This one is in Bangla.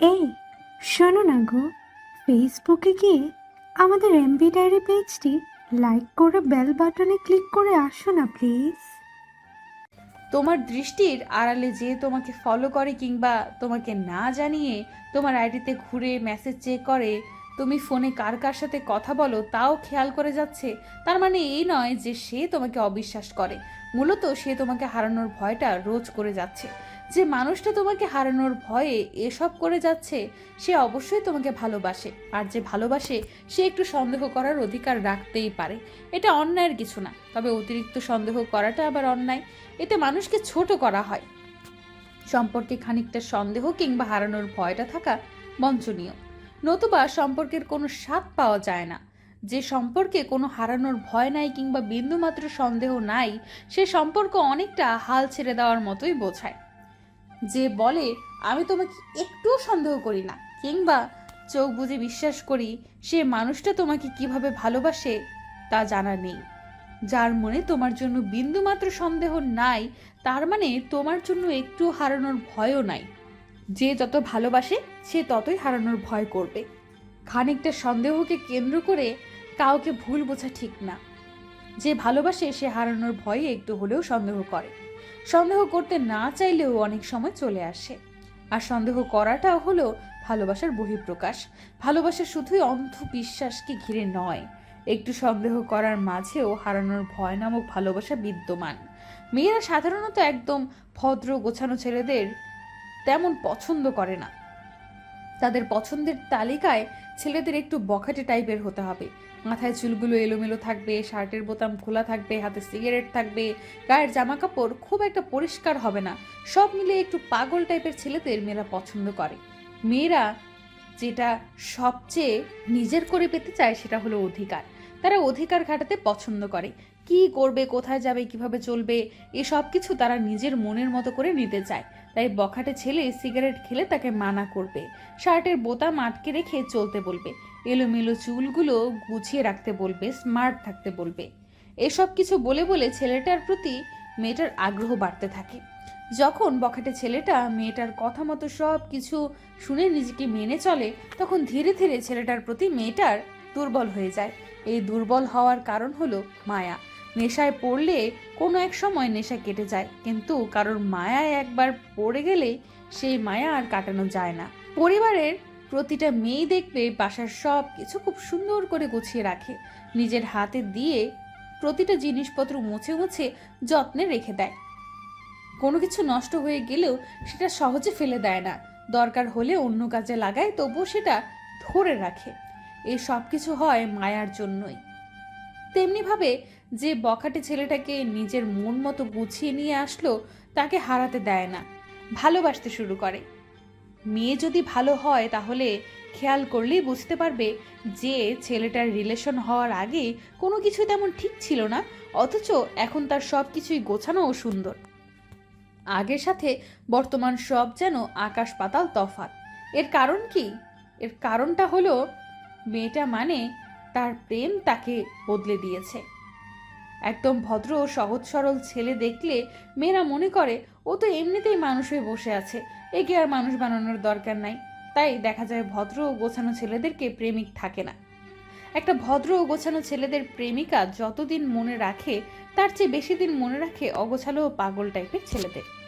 এই, শোনো না গো। ফেসবুকে গিয়ে আমাদের এমবি ডায়েরি পেজটি লাইক করে বেল বাটনে ক্লিক করে আসো না প্লিজ তোমার দৃষ্টির আড়ালে যে তোমাকে ফলো করে কিংবা তোমাকে না জানিয়ে তোমার আইডিতে ঘুরে মেসেজ চেক করে, তুমি ফোনে কার কার সাথে কথা বলো তাও খেয়াল করে যাচ্ছে। তার মানে এই নয় যে সে তোমাকে অবিশ্বাস করে। মূলত সে তোমাকে হারানোর ভয়টা রোজ করে যাচ্ছে। যে মানুষটা তোমাকে হারানোর ভয়ে এসব করে যাচ্ছে, সে অবশ্যই তোমাকে ভালোবাসে। আর যে ভালোবাসে, সে একটু সন্দেহ করার অধিকার রাখতেই পারে। এটা অন্যায়ের কিছু না, তবে অতিরিক্ত সন্দেহ করাটা আবার অন্যায়। এতে মানুষকে ছোট করা হয়। সম্পর্কে খানিকটা সন্দেহ কিংবা হারানোর ভয়টা থাকা বঞ্চনীয়। নতুবা সম্পর্কের কোনো স্বাদ পাওয়া যায় না। যে সম্পর্কে কোনো হারানোর ভয় নাই কিংবা বিন্দুমাত্র সন্দেহ নাই, সে সম্পর্ক অনেকটা হাল ছেড়ে দেওয়ার মতোই বোঝায়। যে বলে, আমি তোমাকে একটুও সন্দেহ করি না, কিংবা চোখ বুজে বিশ্বাস করি সে মানুষটা তোমাকে কীভাবে ভালোবাসে তা জানা নেই। যার মনে তোমার জন্য বিন্দুমাত্র সন্দেহ নাই, তার মানে তোমার জন্য একটু হারানোর ভয়ও নাই। যে যত ভালোবাসে, সে ততই হারানোর ভয় করবে। খানিকটা সন্দেহকে কেন্দ্র করে কাউকে ভুল বোঝা ঠিক না। যে ভালোবাসে, সে হারানোর ভয়ে একটু হলেও সন্দেহ করে। সন্দেহ করতে না চাইলেও অনেক সময় চলে আসে। আর সন্দেহ করাটাও হলো ভালোবাসার বহিঃপ্রকাশ। ভালোবাসা শুধুই অন্ধ বিশ্বাসকে ঘিরে নয়, একটু সন্দেহ করার মাঝেও হারানোর ভয় নামক ভালোবাসা বিদ্যমান। মেয়েরা সাধারণত একদম ভদ্র, গোছানো ছেলেদের তেমন পছন্দ করে না। তাদের পছন্দের তালিকায় ছেলেদের একটু বখাটে টাইপের হতে হবে। মাথায় চুলগুলো এলোমেলো থাকবে, শার্টের বোতাম খোলা থাকবে, হাতে সিগারেট থাকবে, গায়ের জামা কাপড় খুব একটা পরিষ্কার হবে না। সব মিলে একটু পাগল টাইপের ছেলেদের মেয়েরা পছন্দ করে। মেয়েরা যেটা সবচেয়ে নিজের করে পেতে চায় সেটা হলো অধিকার। তারা অধিকার খাটাতে পছন্দ করে। কি করবে, কোথায় যাবে, কীভাবে চলবে, এসব কিছু তারা নিজের মনের মতো করে নিতে চায়। তাই বখাটে ছেলে সিগারেট খেলে তাকে মানা করবে। শার্টের বোতাম আটকে রেখে চলতে বলবে। এলোমেলো চুলগুলো গুছিয়ে রাখতে বলবে, স্মার্ট থাকতে বলবে। এসব কিছু বলে বলে ছেলেটার প্রতি মেয়েটার আগ্রহ বাড়তে থাকে। যখন বখাটে ছেলেটা মেয়েটার কথা মতো সব কিছু শুনে নিজেকে মেনে চলে, তখন ধীরে ধীরে ছেলেটার প্রতি মেয়েটার দুর্বল হয়ে যায়। এই দুর্বল হওয়ার কারণ হলো মায়া। নেশায় পড়লে কোনো এক সময় নেশা কেটে যায়, কিন্তু কারোর মায়ায় একবার পড়ে গেলে সেই মায়া আর কাটানো যায় না। পরিবারের প্রতিটা মেয়ে দেখবে বাসার সব কিছু খুব সুন্দর করে গুছিয়ে রাখে। নিজের হাতে দিয়ে প্রতিটা জিনিসপত্র মুছে মুছে যত্নে রেখে দেয়। কোনো কিছু নষ্ট হয়ে গেলেও সেটা সহজে ফেলে দেয় না। দরকার হলে অন্য কাজে লাগায়, তবুও সেটা ধরে রাখে। এই সব কিছু হয় মায়ার জন্যই। তেমনিভাবে যে বখাটে ছেলেটাকে নিজের মন মতো গুছিয়ে নিয়ে আসলো, তাকে হারাতে দেয় না, ভালোবাসতে শুরু করে। মেয়ে যদি ভালো হয়, তাহলে খেয়াল করলেই বুঝতে পারবে যে ছেলেটার রিলেশন হওয়ার আগে কোনো কিছু তেমন ঠিক ছিল না, অথচ এখন তার সব কিছুই গোছানো ও সুন্দর। আগের সাথে বর্তমান সব যেন আকাশ পাতাল তফাৎ। এর কারণ কি? এর কারণটা হলো মেয়েটা মানে তার প্রেম তাকে বদলে দিয়েছে। একদম ভদ্র ও সহজ, সরল ছেলে দেখলে মেয়েরা মনে করে, ও তো এমনিতেই মানুষ হয়ে বসে আছে, একে আর মানুষ বানানোর দরকার নাই। তাই দেখা যায় ভদ্র ও গোছানো ছেলেদেরকে প্রেমিক থাকে না। একটা ভদ্র ও গোছানো ছেলেদের প্রেমিকা যতদিন মনে রাখে, তার চেয়ে বেশি দিন মনে রাখে অগোছালো ও পাগল টাইপের ছেলেদের।